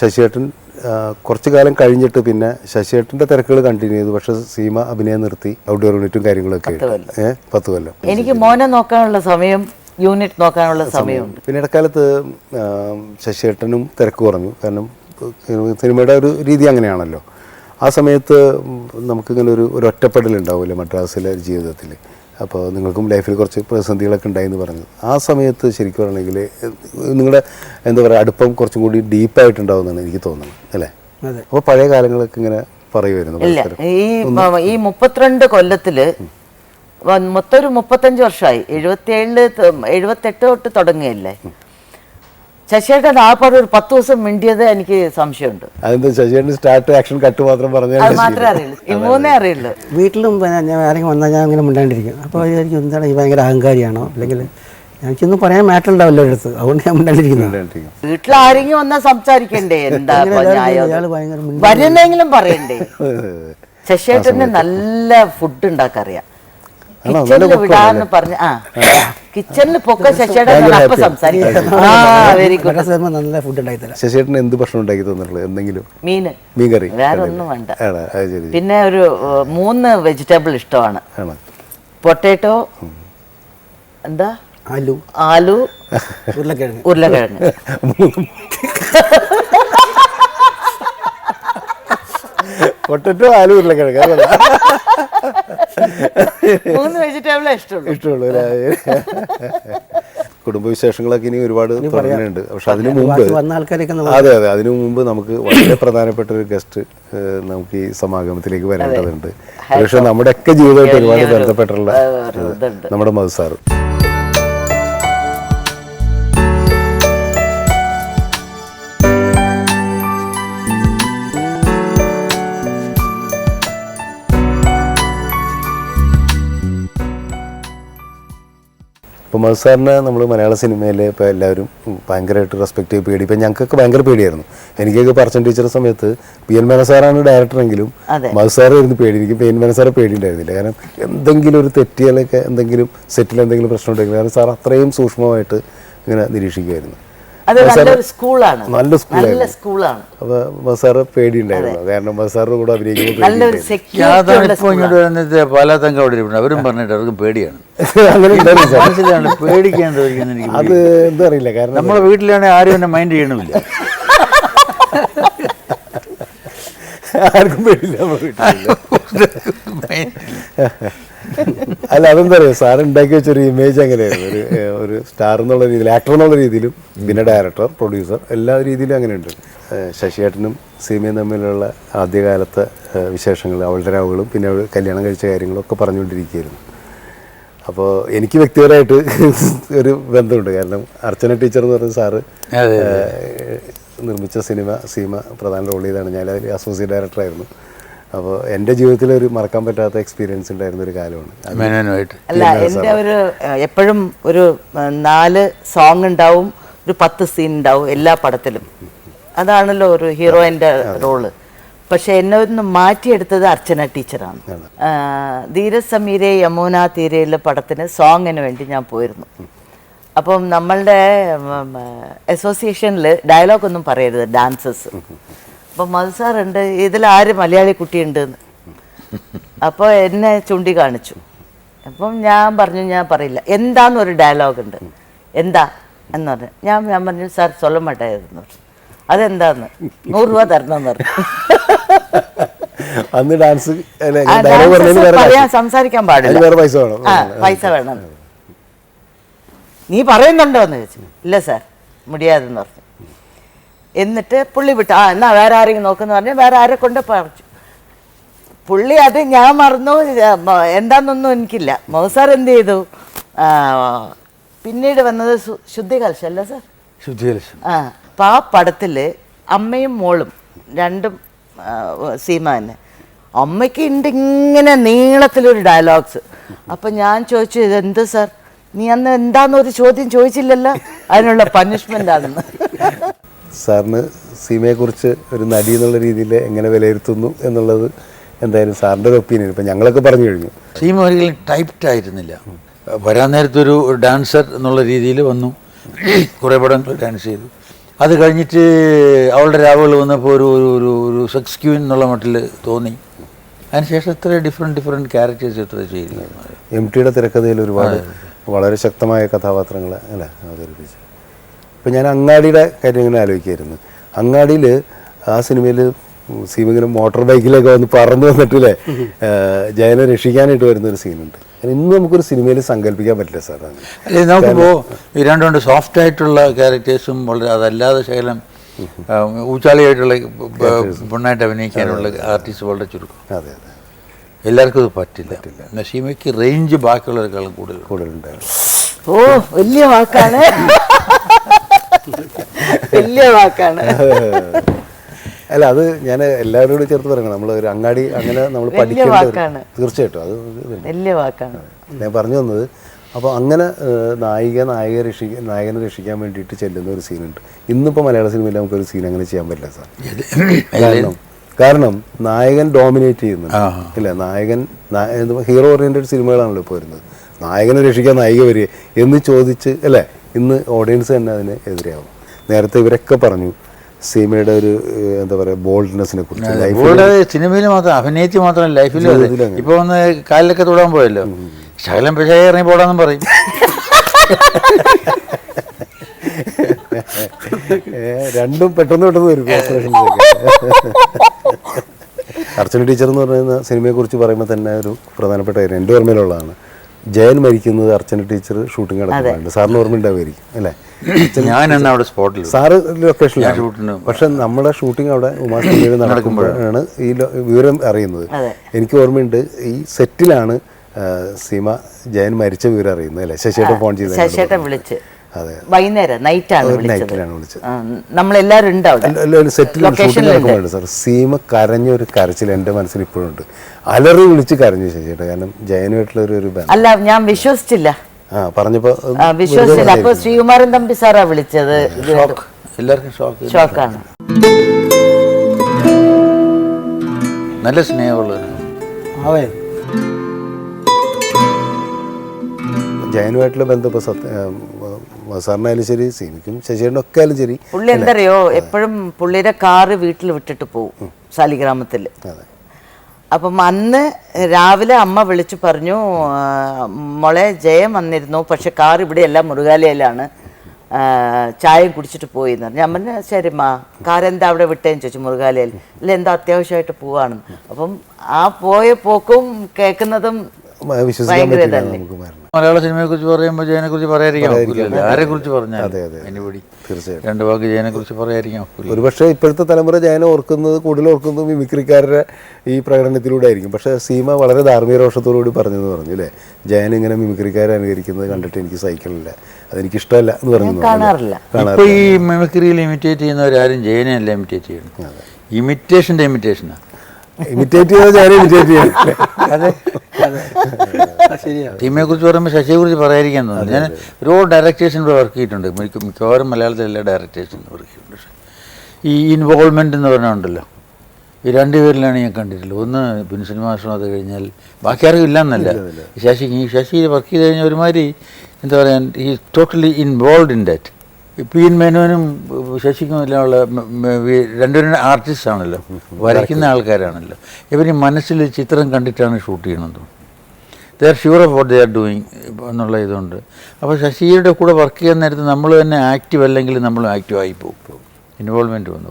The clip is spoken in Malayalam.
ശശിയേട്ടൻ കുറച്ച് കാലം കഴിഞ്ഞിട്ട് പിന്നെ ശശിയേട്ടന്റെ തിരക്കുകൾ കണ്ടിന്യൂ ചെയ്തു. പക്ഷെ സീമ അഭിനയം നിർത്തി. ഔട്ട്ഡോർ യൂണിറ്റും കാര്യങ്ങളൊക്കെ പത്ത് കൊല്ലം. എനിക്ക് മോനെ നോക്കാനുള്ള സമയം യൂണിറ്റ് നോക്കാനുള്ള സമയം. പിന്നെ ഇടക്കാലത്ത് ശശിയേട്ടനും തിരക്ക് കുറഞ്ഞു. കാരണം സിനിമയുടെ ഒരു രീതി അങ്ങനെയാണല്ലോ. ആ സമയത്ത് നമുക്കിങ്ങനെ ഒരു ഒരു ഒറ്റപ്പെടൽ ഉണ്ടാവില്ല മദ്രാസിലെ ജീവിതത്തിൽ അപ്പോൾ നിങ്ങൾക്കും ലൈഫിൽ കുറച്ച് പ്രതിസന്ധികളൊക്കെ ഉണ്ടായെന്ന് പറഞ്ഞു. ആ സമയത്ത് ശരിക്കും പറയണമെങ്കിൽ നിങ്ങളുടെ എന്താ പറയുക അടുപ്പം കുറച്ചും കൂടി ഡീപ്പായിട്ടുണ്ടാവുമെന്നാണ് എനിക്ക് തോന്നുന്നത് അല്ലേ? അപ്പോൾ പഴയ കാലങ്ങളൊക്കെ ഇങ്ങനെ പറയുമായിരുന്നു ഇല്ല ഈ ഈ മുപ്പത്തിരണ്ട് കൊല്ലത്തിൽ മൊത്തം ഒരു മുപ്പത്തഞ്ച് വർഷമായി. എഴുപത്തിയേഴിൽ എഴുപത്തെട്ട് തൊട്ട് തുടങ്ങിയല്ലേ? ശശിയേട്ടൻ ആ പടം ഒരു പത്ത് ദിവസം മിണ്ടിയത് എനിക്ക് സംശയമുണ്ട്. അതെന്താ ശശിയേട്ടൻ സ്റ്റാർട്ട് ആക്ഷൻ കട്ട് മാത്രം പറഞ്ഞാൽ അത് മാത്രമേ അറിയുള്ളൂ. ഈ മൂന്നേ അറിയുള്ളൂ. വീട്ടിലും പിന്നെ ഞാൻ ആരെങ്കിലും വന്നാൽ ഞാൻ അങ്ങനെ മിണ്ടാണ്ടിരിക്കും. അപ്പോൾ എനിക്ക് എന്താണ് ഈ ഭയങ്കര അഹങ്കാരിയാണോ? അല്ലെങ്കിൽ എനിക്കൊന്നും പറയാൻ മാറ്റർ ഉണ്ടാവില്ല അടുത്ത് അതുകൊണ്ട് ഞാൻ മിണ്ടാണ്ടിരിക്കുന്നത് വീട്ടിൽ ആരെങ്കിലും വന്നാൽ സംസാരിക്കണ്ടേ? എന്താ ഇപ്പൊ ന്യായം അത്? ഇയാൾ ഭയങ്കര മിണ്ട- വരുന്നെങ്കിലും പറയണ്ടേ? ശശിയേട്ടന് നല്ല ഫുഡ് ഉണ്ടാക്കറിയാം? നല്ല കിച്ചണിൽ cook വിടാന്ന് പറഞ്ഞ ആ. കിച്ചണിൽ പൊക്ക ശശിയേട്ടൻ അപ്പൊ സംസാരിക്കാം ആ വെരി ഗുഡ് നല്ല ഫുഡ് ഉണ്ടാക്കി തരാം. ശശിയേട്ടൻ എന്ത് ഭക്ഷണം ഉണ്ടാക്കി തന്നിട്ടുള്ളത്? എന്തെങ്കിലും? മീന് മീൻകറി. വേറെ ഒന്നും വേണ്ട. പിന്നെ ഒരു മൂന്ന് വെജിറ്റബിൾ ഇഷ്ടമാണ്. പൊട്ടേറ്റോ പൊട്ടാറ്റോ എന്താ? ആലു. ആലു ഉരുളക്കിഴങ്ങ്. ഉരുളക്കിഴങ്ങ്. പൊട്ടറ്റോ ആലു ഉരുളക്കിഴങ്ങ്. അതല്ല മൂന്ന് വെജിറ്റബിളേ ഇഷ്ടമുള്ളൂ. ഇഷ്ടമുള്ളൂ അല്ലേ? കുടുംബവിശേഷങ്ങളൊക്കെ ഇനി ഒരുപാട് പറയാനുണ്ട് പക്ഷെ അതിനു മുമ്പ് വന്ന ആൾക്കാരൊക്കെ അതെ അതെ. അതിനു മുമ്പ് നമുക്ക് വളരെ പ്രധാനപ്പെട്ട ഒരു ഗസ്റ്റ് നമുക്ക് ഈ സമാഗമത്തിലേക്ക് വരേണ്ടതുണ്ട്. പക്ഷെ നമ്മുടെയൊക്കെ ജീവിതമായിട്ട് ഒരുപാട് ബന്ധപ്പെട്ടുള്ള. നമ്മുടെ മധുസാറ് ഇപ്പോൾ സാറിനെ നമ്മൾ മലയാള സിനിമയിൽ ഇപ്പോൾ എല്ലാവരും ഭയങ്കരമായിട്ട് റെസ്പെക്ട് ചെയ്ത് പേടി. ഇപ്പം ഞങ്ങൾക്കൊക്കെ ഭയങ്കര പേടിയായിരുന്നു. എനിക്കൊക്കെ പറച്ചൻ ടീച്ചറുടെ സമയത്ത് പി എൻ മേനസാറാണ് ഡയറക്ടറെങ്കിലും മധു സാറ് ഇരുന്ന് പേടി. എനിക്ക് പി എൻ മേനസാറെ പേടി ഉണ്ടായിരുന്നില്ല. കാരണം എന്തെങ്കിലും ഒരു തെറ്റിയാലൊക്കെ എന്തെങ്കിലും സെറ്റിൽ എന്തെങ്കിലും പ്രശ്നം ഉണ്ടെങ്കിൽ കാരണം സാർ അത്രയും സൂക്ഷ്മമായിട്ട് ഇങ്ങനെ നിരീക്ഷിക്കുമായിരുന്നു. സ്കൂളാണ്. നല്ല സ്കൂളായിരുന്നു. നല്ല സ്കൂളാണ്. അപ്പോൾ മധുസാറ് പേടിയുണ്ടായിരുന്നു. കാരണം മധുസാറിന്റെ കൂടെ വന്നിട്ട് പല തങ്ക അവിടെ ഇരിപ്പുണ്ട്. അവരും പറഞ്ഞിട്ട് അവർക്ക് പേടിയാണ്. അങ്ങനെ എനിക്ക് അത് എന്താ അറിയില്ല. കാരണം നമ്മളെ വീട്ടിലാണെങ്കിൽ ആരും എന്നെ മൈൻഡ് ചെയ്യണമില്ല. ആർക്കും പേടിയില്ല നമ്മുടെ വീട്ടിൽ അല്ല അതെന്താ പറയുക സാർ ഉണ്ടാക്കി വെച്ചൊരു ഇമേജ് അങ്ങനെയായിരുന്നു. ഒരു ഒരു സ്റ്റാർ എന്നുള്ള രീതിയിൽ ആക്ടർ എന്നുള്ള രീതിയിലും പിന്നെ ഡയറക്ടർ പ്രൊഡ്യൂസർ എല്ലാ രീതിയിലും അങ്ങനെയുണ്ട്. ശശിയേട്ടനും സീമയും തമ്മിലുള്ള ആദ്യകാലത്തെ വിശേഷങ്ങൾ അവളുടെ രാവുകളും പിന്നെ അവൾ കല്യാണം കഴിച്ച കാര്യങ്ങളൊക്കെ പറഞ്ഞുകൊണ്ടിരിക്കുകയായിരുന്നു. അപ്പോൾ എനിക്ക് വ്യക്തിപരമായിട്ട് ഒരു ബന്ധമുണ്ട്. കാരണം അർച്ചന ടീച്ചർ എന്ന് പറഞ്ഞ സാറ് നിർമ്മിച്ച സിനിമ സീമ പ്രധാന റോൾ ചെയ്താണ്. ഞാൻ അതിൽ അസോസിയേറ്റ് ഡയറക്ടറായിരുന്നു അപ്പോൾ എന്റെ ജീവിതത്തിൽ ഒരു മറക്കാൻ പറ്റാത്ത എക്സ്പീരിയൻസ് ഉണ്ടായിരുന്ന ഒരു കാലമാണ്. മേനോനുമായിട്ട്. അല്ല എന്റെ ഒരു എപ്പോഴും ഒരു നാല് സോങ് ഉണ്ടാവും ഒരു പത്ത് സീൻ ഉണ്ടാവും എല്ലാ പടത്തിലും. അതാണല്ലോ ഒരു ഹീറോയിന്റെ റോൾ പക്ഷെ എന്നെ ഒന്ന് മാറ്റിയെടുത്തത് അർച്ചന ടീച്ചറാണ്. ധീരസമീരെ യമുന തീരയിലെ പടത്തിന് സോങ്ങിന് വേണ്ടി ഞാൻ പോയിരുന്നു. അപ്പം നമ്മളുടെ അസോസിയേഷനിൽ ഡയലോഗ് ഒന്നും പറയരുത് ഡാൻസസ് അപ്പം മധുസാറുണ്ട് ഇതിൽ ആര് മലയാളി കുട്ടിയുണ്ട് അപ്പോൾ എന്നെ ചൂണ്ടി കാണിച്ചു അപ്പം ഞാൻ പറഞ്ഞു ഞാൻ പറയില്ല. എന്താന്നൊരു ഡയലോഗ് ഉണ്ട് എന്താ എന്ന് പറഞ്ഞു. ഞാൻ ഞാൻ പറഞ്ഞു സാർ സ്വലം മാട്ടായിരുന്നു അതെന്താന്ന്? നൂറ് രൂപ തരണം പറഞ്ഞു. അന്ന് ഡാൻസ് പറയാൻ സംസാരിക്കാൻ പാടില്ല. പൈസ വേണം. പൈസ വേണം നീ പറയുന്നുണ്ടോ എന്ന് ചോദിച്ചു. ഇല്ല സാർ മുടിയാതെന്ന് പറഞ്ഞു. എന്നിട്ട് പുള്ളി വിട്ടു. ആ എന്നാ വേറെ ആരെങ്കിലും നോക്കുന്ന പറഞ്ഞ് വേറെ ആരെ കൊണ്ട് പറിച്ചു. പുള്ളി അത് ഞാൻ മറന്നു. എന്താണെന്നൊന്നും എനിക്കില്ല. മോസാർ എന്ത് ചെയ്തു? പിന്നീട് വന്നത് ശുദ്ധി കലശം അല്ല സാർ? ശുദ്ധീകരിച്ചു ആ അപ്പം ആ പടത്തിൽ അമ്മയും മോളും രണ്ടും സീമ തന്നെ അമ്മയ്ക്ക് ഉണ്ട് ഇങ്ങനെ നീളത്തിലൊരു ഡയലോഗ്സ്. അപ്പം ഞാൻ ചോദിച്ചു ഇത് എന്ത് സാർ? നീ അന്ന് എന്താണെന്നൊരു ചോദ്യം ചോദിച്ചില്ലല്ലോ? അതിനുള്ള പനിഷ്മെന്റ് ആണെന്ന്. സാറിന് സിനിമയെക്കുറിച്ച് ഒരു നടി എന്നുള്ള രീതിയിൽ എങ്ങനെ വിലയിരുത്തുന്നു എന്നുള്ളത് എന്തായാലും സാറിന്റെ ഒരു ഒപ്പീനിയൻ ഇപ്പം ഞങ്ങളൊക്കെ പറഞ്ഞു കഴിഞ്ഞു. സീമ ഒരിക്കലും ടൈപ്റ്റ് ആയിരുന്നില്ല. വരാൻ നേരത്തൊരു ഡാൻസർ എന്നുള്ള രീതിയിൽ വന്നു. കുറേ പടങ്ങൾ ഡാൻസ് ചെയ്തു. അത് കഴിഞ്ഞിട്ട് അവളുടെ രാവുകൾ വന്നപ്പോൾ ഒരു ഒരു ഒരു ഒരു സെക്സ് ക്യൂൻ എന്നുള്ള മട്ടിൽ തോന്നി. അതിനുശേഷം എത്ര ഡിഫറെന്റ് ഡിഫറെന്റ് ക്യാരക്ടേഴ്സ് എത്ര ചെയ്തു എം ടിയുടെ തിരക്കഥയിൽ ഒരുപാട് വളരെ ശക്തമായ കഥാപാത്രങ്ങളെ അല്ലേ? അവതരിപ്പിച്ചു. ഇപ്പം ഞാൻ അങ്ങാടിയുടെ കാര്യം ഇങ്ങനെ ആലോചിക്കായിരുന്നു. അങ്ങാടിയിൽ ആ സിനിമയിൽ സീമിങ്ങനെ മോട്ടോർ ബൈക്കിലൊക്കെ വന്ന് പറന്നു വന്നിട്ടില്ലേ? ജയനെ രക്ഷിക്കാനായിട്ട് വരുന്ന ഒരു സീനുണ്ട് ഇന്ന് നമുക്കൊരു സിനിമയിൽ സങ്കല്പിക്കാൻ പറ്റില്ല സാർ അല്ലെ നോക്കുമ്പോൾ ഈ രണ്ട് രണ്ട് സോഫ്റ്റ് ആയിട്ടുള്ള ക്യാരക്ടേഴ്സും വളരെ അതല്ലാതെ ശകലം ഊച്ചാളിയായിട്ടുള്ള പെണ്ണായിട്ട് അഭിനയിക്കാനുള്ള ആർട്ടിസ്റ്റ് വളരെ ചുരുക്കം. അതെ അതെ. എല്ലാവർക്കും ഇത് പറ്റില്ല. നഷീമയ്ക്ക് റേഞ്ച് ബാക്കിയുള്ളവരെക്കാളും കൂടുതൽ കൂടുതലുണ്ടായിരുന്നു ഓ വലിയ വാക്കാണ്. വലിയ വാക്കാണ്. അല്ല അത് ഞാൻ എല്ലാവരോടും ചേർത്ത് പറയണം. നമ്മൾ ഒരു അങ്ങാടി അങ്ങനെ നമ്മൾ പഠിക്കേണ്ട ഒരു-. തീർച്ചയായിട്ടും അത് ഒരു വലിയ വാക്കാണ്. ഞാൻ പറഞ്ഞു വന്നത് അപ്പോൾ അങ്ങനെ നായിക നായിക രക്ഷിക്കാൻ നായകനെ രക്ഷിക്കാൻ വേണ്ടിയിട്ട് ചെല്ലുന്ന ഒരു സീനുണ്ട്. ഇന്നിപ്പോൾ മലയാള സിനിമയിൽ നമുക്കൊരു സീൻ അങ്ങനെ ചെയ്യാൻ പറ്റില്ല സാർ. കാരണം കാരണം നായകൻ ഡോമിനേറ്റ് ചെയ്യുന്നുണ്ട്. അല്ല? ഇല്ല നായകൻ ഹീറോ ഓറിയന്റഡ് സിനിമകളാണല്ലോ ഇപ്പോൾ വരുന്നത്. നായകനെ രക്ഷിക്കാൻ നായിക വരിക എന്ന് ചോദിച്ച് അല്ലേ? ഇന്ന് ഓഡിയൻസ് തന്നെ അതിന് എതിരെയാവും. നേരത്തെ ഇവരൊക്കെ പറഞ്ഞു സീമയുടെ ഒരു എന്താ പറയുക ബോൾഡ്നെസ്സിനെ കുറിച്ച്. സിനിമയിൽ മാത്രം അഭിനയിച്ച് മാത്രം ലൈഫിൽ. ഇപ്പൊ ഒന്ന് കാലിലൊക്കെ തൊടാൻ പോയല്ലോ. ശകലം പിശായി ഇറങ്ങി പോടാന്നും പറയും. രണ്ടും പെട്ടെന്ന് പെട്ടെന്ന് വരും അർച്ചന ടീച്ചർ എന്ന് പറയുന്ന സിനിമയെ കുറിച്ച് പറയുമ്പോൾ തന്നെ ഒരു പ്രധാനപ്പെട്ട കാര്യം എന്റെ ഓർമ്മയിലുള്ളതാണ്. ജയൻ മരിക്കുന്നത് അർച്ചന ടീച്ചർ ഷൂട്ടിംഗ് നടക്കുന്നുണ്ട് സാറിന് ഓർമ്മ ഉണ്ടാവുമായിരിക്കും അല്ലേ ഞാൻ അവിടെ സ്പോട്ടിൽ സാറ് ലൊക്കേഷനിലാണ് പക്ഷെ നമ്മുടെ ഷൂട്ടിംഗ് അവിടെ ഉമാസ്റ്റുഡിയോയിൽ നടക്കുമ്പോഴാണ്. ഈ വിവരം അറിയുന്നത്. എനിക്ക് ഓർമ്മയുണ്ട് ഈ സെറ്റിലാണ് സീമ ജയൻ മരിച്ച വിവരം അറിയുന്നത് അല്ലേ? ശശിയേട്ടൻ ഫോൺ ചെയ്ത് ശശിയേട്ടൻ വിളിച്ച്. വൈകുന്നേരം നൈറ്റാണ് നൈറ്റിലാണ് വിളിച്ചത്. സെറ്റിൽ സാർ സീമ കരഞ്ഞ ഒരു കരച്ചിൽ എന്റെ മനസ്സിൽ ഇപ്പോഴും ഉണ്ട്. അലറി വിളിച്ച് കരഞ്ഞു ശശിയേട്ടൻ കാരണം ജയനുമായിട്ടുള്ള ഒരു അല്ല ഞാൻ വിശ്വസിച്ചില്ല. ആ പറഞ്ഞപ്പോൾ വിശ്വസിച്ചില്ല. അപ്പൊ ശ്രീകുമാരൻ തമ്പി സാറാ വിളിച്ചത്. എല്ലാവർക്കും ഷോക്ക് ഷോക്കാണ് നല്ല സ്നേഹമുള്ള ജയനുമായിട്ടുള്ള ബന്ധം ഇപ്പോൾ സത്യ സാറിനായാലും ശരി സിനിക്കും ശശിയേട്ടനും ഒക്കെ ആയാലും ശരി. പുള്ളി എന്തറിയോ എപ്പോഴും പുള്ളിയുടെ കാറ് വീട്ടിൽ വിട്ടിട്ട് പോവും സാലിഗ്രാമത്തിൽ അപ്പം അന്ന് രാവിലെ അമ്മ വിളിച്ചു പറഞ്ഞു മോളെ ജയം വന്നിരുന്നു പക്ഷെ കാർ ഇവിടെയല്ല ആ, ചായയും കുടിച്ചിട്ട് പോയി എന്ന് പറഞ്ഞു. അമ്മന് ശരിമാ എന്താ അവിടെ വിട്ടേന്ന് ചോദിച്ചു മുറുകാലയിൽ ഇല്ല എന്താ അത്യാവശ്യമായിട്ട് പോവാണെന്ന്. അപ്പം ആ പോയ പോക്കും കേൾക്കുന്നതും വിശ്വസിക്കാൻ ഭയങ്കര പറ്റില്ല ഇതല്ലേ? നമുക്ക് മരണം. മലയാള സിനിമയെ കുറിച്ച് പറയുമ്പോൾ ജയനെ കുറിച്ച് പറയാതിരിക്കാൻ ഒക്കില്ലല്ലോ ആരെ കുറിച്ച് പറഞ്ഞാൽ അതെ, അതെ. അനുപടി തീർച്ചയായിട്ടും. രണ്ട് വാക്ക് ജയനെ കുറിച്ച് പറയാതിരിക്കാൻ ഒക്കില്ല. ഒരുപക്ഷെ ഇപ്പോഴത്തെ തലമുറ ജയനെ ഓർക്കുന്നത് കൂടുതൽ ഓർക്കുന്നത് മിമിക്രിക്കാരുടെ ഈ പ്രകടനത്തിലൂടെ ആയിരിക്കും. പക്ഷെ സീമ വളരെ ധാർമ്മിക രോഷത്തോടുകൂടി പറഞ്ഞെന്ന് പറഞ്ഞു അല്ലേ? ജയൻ ഇങ്ങനെ മിമിക്രിക്കാരെ അനുകരിക്കുന്നത് കണ്ടിട്ട് എനിക്ക് സഹിക്കണില്ല അതെനിക്ക് ഇഷ്ടമല്ല എന്ന് പറഞ്ഞു. കാണാറില്ല. ഇപ്പൊ ഈ മിമിക്രിയിൽ ഇമിറ്റേറ്റ് ചെയ്യുന്നവരാരും ജയനെ അല്ല ഇമിറ്റേറ്റ് ചെയ്യണം ഇമിറ്റേഷന്റെ ഇമിറ്റേഷനാണ് ഇമിറ്റേറ്റ് ചെയ്താൽ ജയനെ ഇമിറ്റേറ്റ് ചെയ്യാൻ അതെ ടീമിനെ കുറിച്ച് പറയുമ്പോൾ ശശിയെ കുറിച്ച് പറയാതിരിക്കാൻ തോന്നുന്നു ഞാൻ ഒരുപാട് ഡയറക്ടേഴ്സിന് വർക്ക് ചെയ്തിട്ടുണ്ട്. എനിക്ക് മിക്കവാറും മലയാളത്തിലെ എല്ലാ ഡയറക്ടേഴ്സിനും വർക്ക് ചെയ്തിട്ടുണ്ട്. പക്ഷേ ഈ ഇൻവോൾവ്മെന്റ് എന്ന് പറഞ്ഞുണ്ടല്ലോ ഈ രണ്ടുപേരിലാണ് ഞാൻ കണ്ടിട്ടുള്ളത്. ഒന്ന് ബിൻസൻ മാസം അത് കഴിഞ്ഞാൽ ബാക്കി ആർക്കും ഇല്ലെന്നല്ല. ഈ ശശി ഈ ശശി വർക്ക് ചെയ്ത് കഴിഞ്ഞാൽ ഒരുമാതിരി എന്താ പറയുക ഈ totally involve in that P N മേനോനും ശശിക്കും എല്ലാം ഉള്ള മ- മ- വി- രണ്ടുപേരും ആർട്ടിസ്റ്റ് ആണല്ലോ. വരയ്ക്കുന്ന ആൾക്കാരാണല്ലോ. ഇവർ മനസ്സിൽ ചിത്രം കണ്ടിട്ടാണ് ഷൂട്ട് ചെയ്യണത്. They sure of what they are doing എന്നുള്ള ഇതുണ്ട്. അപ്പോൾ ശശിയുടെ കൂടെ വർക്ക് ചെയ്യാൻ നേരത്ത് നമ്മൾ തന്നെ ആക്റ്റീവ് അല്ലെങ്കിൽ നമ്മൾ ആക്റ്റീവ് ആയി പോകും. ഇൻവോൾവ്മെന്റ് വന്നു.